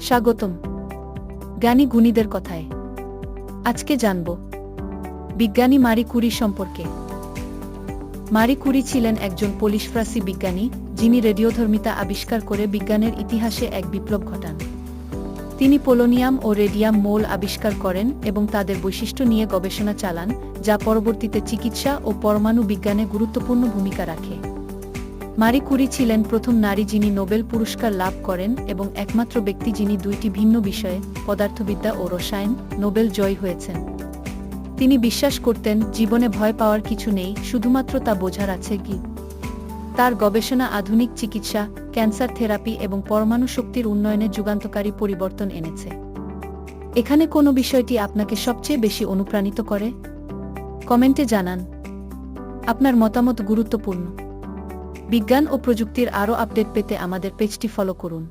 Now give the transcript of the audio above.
স্বাগতম। জ্ঞানী গুণীদের কথায়। আজকে জানব। বিজ্ঞানী মারি কুরি সম্পর্কে। মারি কুরি ছিলেন একজন পোলিশ ফ্রাসি বিজ্ঞানী, যিনি রেডিওধর্মিতা আবিষ্কার করে বিজ্ঞানের ইতিহাসে এক বিপ্লব ঘটান। তিনি পোলোনিয়াম ও রেডিয়াম মৌল আবিষ্কার করেন এবং তাদের বৈশিষ্ট্য নিয়ে গবেষণা চালান, যা পরবর্তীতে চিকিৎসা ও পরমাণু বিজ্ঞানে গুরুত্বপূর্ণ ভূমিকা রাখে। মারি কুরি ছিলেন প্রথম নারী যিনি নোবেল পুরস্কার লাভ করেন এবং একমাত্র ব্যক্তি যিনি দুইটি ভিন্ন বিষয়ে, পদার্থবিদ্যা ও রসায়ন, নোবেল জয়ী হয়েছেন। তিনি বিশ্বাস করতেন, জীবনে ভয় পাওয়ার কিছু নেই, শুধুমাত্র তা বোঝার আছে কি। তার গবেষণা আধুনিক চিকিৎসা, ক্যান্সার থেরাপি এবং পরমাণু শক্তির উন্নয়নে যুগান্তকারী পরিবর্তন এনেছে। এখানে কোনো বিষয়টি আপনাকে সবচেয়ে বেশি অনুপ্রাণিত করে? কমেন্টে জানান। আপনার মতামত গুরুত্বপূর্ণ। বিজ্ঞান ও প্রযুক্তির আরও আপডেট পেতে আমাদের পেজটি ফলো করুন।